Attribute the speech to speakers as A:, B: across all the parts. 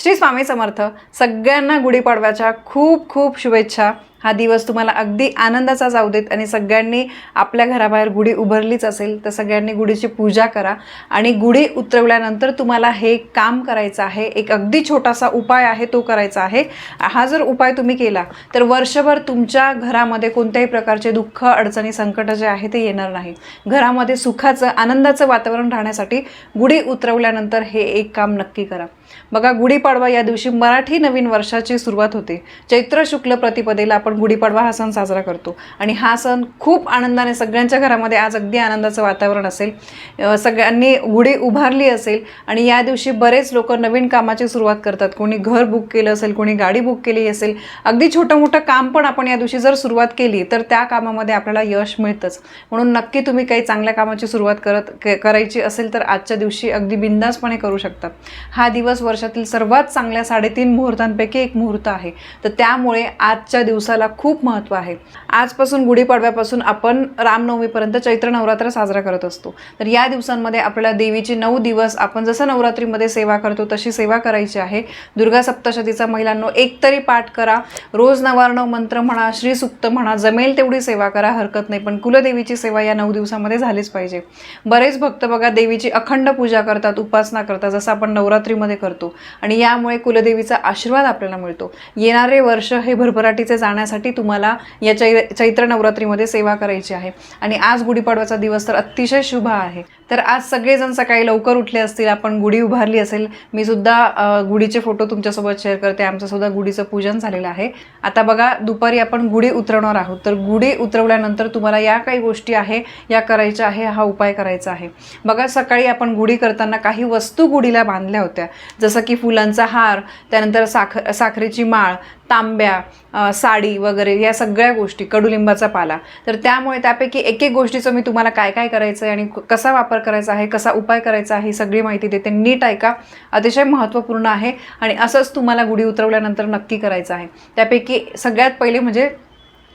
A: श्री स्वामी समर्थ सगळ्यांना गुढीपाडव्याच्या खूप खूप शुभेच्छा. हा दिवस तुम्हाला अगदी आनंदाचा जाऊ देत आणि सगळ्यांनी आपल्या घराबाहेर गुढी उभारलीच असेल तर सगळ्यांनी गुढीची पूजा करा. आणि गुढी उतरवल्यानंतर तुम्हाला हे काम करायचं आहे. एक अगदी छोटासा उपाय आहे तो करायचा आहे. हा जर उपाय तुम्ही केला तर वर्षभर तुमच्या घरामध्ये कोणत्याही प्रकारचे दुःख अडचणी संकट जे आहे ते येणार नाही. घरामध्ये सुखाचं आनंदाचं वातावरण राहण्यासाठी गुढी उतरवल्यानंतर हे एक काम नक्की करा. बघा गुढीपाडवा या दिवशी मराठी नवीन वर्षाची सुरुवात होते. चैत्र शुक्ल प्रतिपदेला आपण गुढीपाडवा हा सण साजरा करतो. आणि हा सण खूप आनंदाने सगळ्यांच्या घरामध्ये आज अगदी आनंदाचं वातावरण असेल. सगळ्यांनी गुढी उभारली असेल आणि या दिवशी बरेच लोक नवीन कामाची सुरुवात करतात. कोणी घर बुक केलं असेल कोणी गाडी बुक केली असेल. अगदी छोटं मोठं काम पण आपण या दिवशी जर सुरुवात केली तर त्या कामामध्ये आपल्याला यश मिळतंच. म्हणून नक्की तुम्ही काही चांगल्या कामाची सुरुवात करत करायची असेल तर आजच्या दिवशी अगदी बिंदासपणे करू शकता. हा दिवस वर्षातील सर्वात चांगल्या साडेतीन मुहूर्तांपैकी एक मुहूर्त आहे. तर त्यामुळे आजच्या दिवसाला खूप महत्त्व आहे. आजपासून गुढीपाडव्यापासून आपण रामनवमीपर्यंत चैत्र नवरात्र साजरा करत असतो. तर या दिवसांमध्ये आपल्याला देवीची नऊ दिवस आपण जसं नवरात्रीमध्ये सेवा करतो तशी सेवा करायची आहे. दुर्गा सप्तशतीचा महिलांनो एक तरी पाठ करा. रोज नवारणव मंत्र म्हणा श्रीसुक्त म्हणा जमेल तेवढी सेवा करा हरकत नाही. पण कुलदेवीची सेवा या नऊ दिवसामध्ये झालीच पाहिजे. बरेच भक्त बघा देवीची अखंड पूजा करतात उपासना करतात. जसं आपण नवरात्रीमध्ये करतो. आणि यामुळे कुलदेवीचा आशीर्वाद आपल्याला मिळतो. येणारे वर्ष हे भरभराटीचे जाण्यासाठी तुम्हाला या चै चैत्र नवरात्रीमध्ये सेवा करायची आहे. आणि आज गुढीपाडव्याचा दिवस तर अतिशय शुभ आहे. तर आज सगळेजण सकाळी लवकर उठले असतील आपण गुढी उभारली असेल मी सुद्धा गुढीचे फोटो तुमच्यासोबत शेअर करते. आमचं सुद्धा गुढीचं पूजन झालेलं आहे. आता बघा दुपारी आपण गुढी उतरवणार आहोत. तर गुढी उतरवल्यानंतर तुम्हाला या काही गोष्टी आहे या करायच्या आहे हा उपाय करायचा आहे. बघा सकाळी आपण गुढी करताना काही वस्तू गुढीला बांधल्या होत्या. जसं की फुलांचा हार त्यानंतर साख साखरेची माळ तांब्या साडी वगैरे या सगळ्या गोष्टी कडुलिंबाचा पाला. तर त्यामुळे त्यापैकी एक एक गोष्टीचं मी तुम्हाला काय काय करायचं आहे आणि क- कसा वापर करायचा आहे कसा उपाय करायचा आहे ही सगळी माहिती देते. नीट ऐका. अतिशय महत्त्वपूर्ण आहे आणि असंच तुम्हाला गुढी उतरवल्यानंतर नक्की करायचं आहे. त्यापैकी सगळ्यात पहिले म्हणजे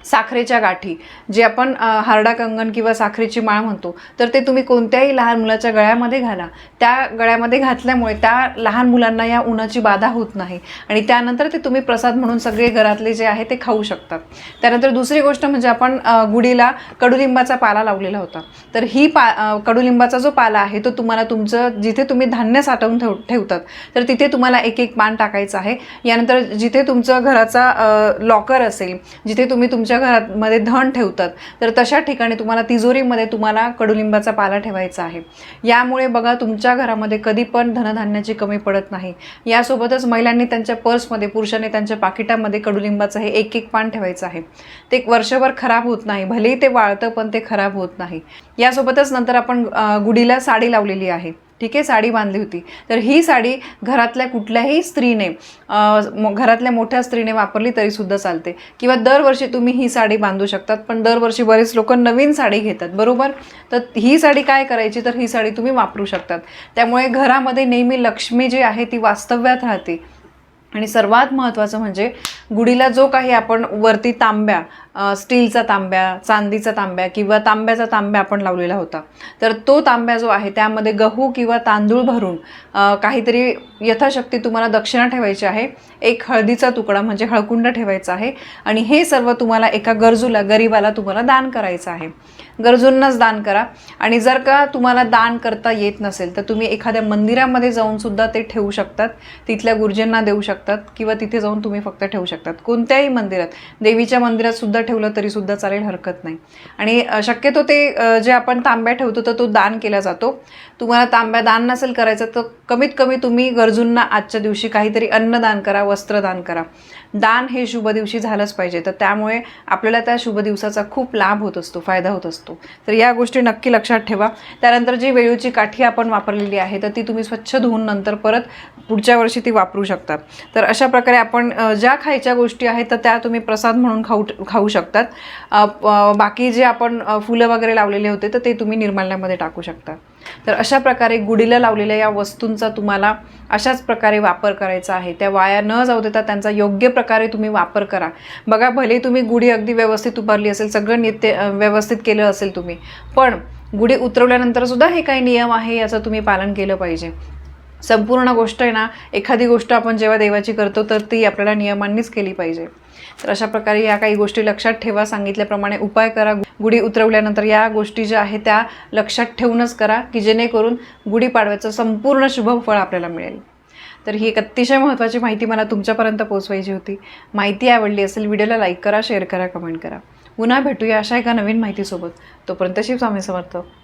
A: साखरेच्या गाठी जे आपण हारडा कंगन किंवा साखरेची माळ म्हणतो तर ते तुम्ही कोणत्याही लहान मुलाच्या गळ्यामध्ये घाला. त्या गळ्यामध्ये घातल्यामुळे त्या लहान मुलांना या उन्हाची बाधा होत नाही आणि त्यानंतर ते तुम्ही प्रसाद म्हणून सगळे घरातले जे आहे ते खाऊ शकतात. त्यानंतर दुसरी गोष्ट म्हणजे आपण गुढीला कडुलिंबाचा पाला लावलेला होता. तर ही पा कडुलिंबाचा जो पाला आहे तो तुम्हाला तुमचं जिथे तुम्ही धान्य साठवून ठेव ठेवतात तर तिथे तुम्हाला एक एक पान टाकायचं आहे. यानंतर जिथे तुमचं घराचा लॉकर असेल जिथे तुम्ही तुमच्या घरामध्ये धन ठेवतात तर तशा ठिकाणी तुम्हाला तिजोरीमध्ये तुम्हाला कडुलिंबाचा पाला ठेवायचा आहे. यामुळे बघा तुमच्या घरामध्ये कधी पण धनधान्याची कमी पडत नाही. यासोबतच महिलांनी त्यांच्या पर्समध्ये पुरुषांनी त्यांच्या पाकिटामध्ये कडुलिंबाचं हे एक एक पान ठेवायचं आहे. ते वर्षभर खराब होत नाही भलेही ते वाळतं पण ते खराब होत नाही. यासोबतच नंतर आपण गुढीला साडी लावलेली आहे. ठीक आहे साडी बांधली होती. तर ही साडी घरातल्या कुठल्याही स्त्रीने घरातल्या मोठ्या स्त्रीने वापरली तरीसुद्धा चालते. किंवा दरवर्षी तुम्ही ही साडी बांधू शकतात पण दरवर्षी बरेच लोक नवीन साडी घेतात बरोबर? तर ही साडी काय करायची? तर ही साडी तुम्ही वापरू शकतात. त्यामुळे घरामध्ये नेहमी लक्ष्मी जी आहे ती वास्तव्यात राहते. आणि सर्वात महत्त्वाचं म्हणजे गुढीला जो काही आपण वरती तांब्या स्टीलचा तांब्या चांदीचा तांब्या किंवा तांब्याचा तांब्या आपण लावलेला होता. तर तो तांब्या जो आहे त्यामध्ये गहू किंवा तांदूळ भरून काहीतरी यथाशक्ती तुम्हाला दक्षिणा ठेवायची आहे. एक हळदीचा तुकडा म्हणजे हळकुंड ठेवायचा आहे आणि हे सर्व तुम्हाला एका गरजूला गरिबाला तुम्हाला दान करायचं आहे. गरजूंनाच दान करा आणि जर का तुम्हाला दान करता येत नसेल तर तुम्ही एखाद्या मंदिरामध्ये जाऊन सुद्धा ते ठेवू शकतात तिथल्या गुरुजींना देऊ शकतात किंवा तिथे जाऊन तुम्ही फक्त ठेवू शकता. शकतात. कोणत्याही मंदिरात. देवीच्या मंदिरात सुद्धा ठेवलं तरी सुद्धा चालेल हरकत नाही. आणि शक्यतो ते जे आपण तांब्या ठेवतो तर तो दान केला जातो. तुम्हाला तांब्या दान नसेल करायचं तर कमीत कमी तुम्ही गरजूंना आजच्या दिवशी काहीतरी अन्नदान करा वस्त्रदान करा. दान हे शुभ दिवशी झालंच पाहिजे. तर त्यामुळे आपल्याला त्या शुभ दिवसाचा खूप लाभ होत असतो फायदा होत असतो. तर या गोष्टी नक्की लक्षात ठेवा. त्यानंतर जी वेळूची काठी आपण वापरलेली आहे तर ती तुम्ही स्वच्छ धुवून नंतर परत पुढच्या वर्षी ती वापरू शकता. तर अशा प्रकारे आपण ज्या खायच्या गोष्टी आहेत तर त्या तुम्ही प्रसाद म्हणून खाऊ खाऊ शकतात. बाकी जे आपण फुलं वगैरे लावलेले होते तर ते तुम्ही निर्माल्यामध्ये टाकू शकता. तर अशा प्रकारे गुढीला लावलेल्या या वस्तूंचा तुम्हाला अशाच प्रकारे वापर करायचा आहे. त्या वाया न जाऊ देता त्यांचा योग्य प्रकारे तुम्ही वापर करा. बघा भले तुम्ही गुढी अगदी व्यवस्थित उभारली असेल सगळं नित्य व्यवस्थित केलं असेल तुम्ही पण गुढी उतरवल्यानंतर सुद्धा हे काही नियम आहे याचं तुम्ही पालन केलं पाहिजे. संपूर्ण गोष्ट आहे ना एखादी गोष्ट आपण जेव्हा देवाची करतो तर ती आपल्याला नियमांनीच केली पाहिजे. तर अशा प्रकारे या काही गोष्टी लक्षात ठेवा सांगितल्याप्रमाणे उपाय करा. गुढी उतरवल्यानंतर या गोष्टी ज्या आहेत त्या लक्षात ठेवूनच करा की जेणेकरून गुढीपाडव्याचं संपूर्ण शुभ फळ आपल्याला मिळेल. तर ही एक अतिशय महत्त्वाची माहिती मला तुमच्यापर्यंत पोहोचवायची होती. माहिती आवडली असेल व्हिडिओला लाईक करा शेअर करा कमेंट करा. पुन्हा भेटूया अशा एका नवीन माहितीसोबत. तोपर्यंत शिव स्वामी समर्थ.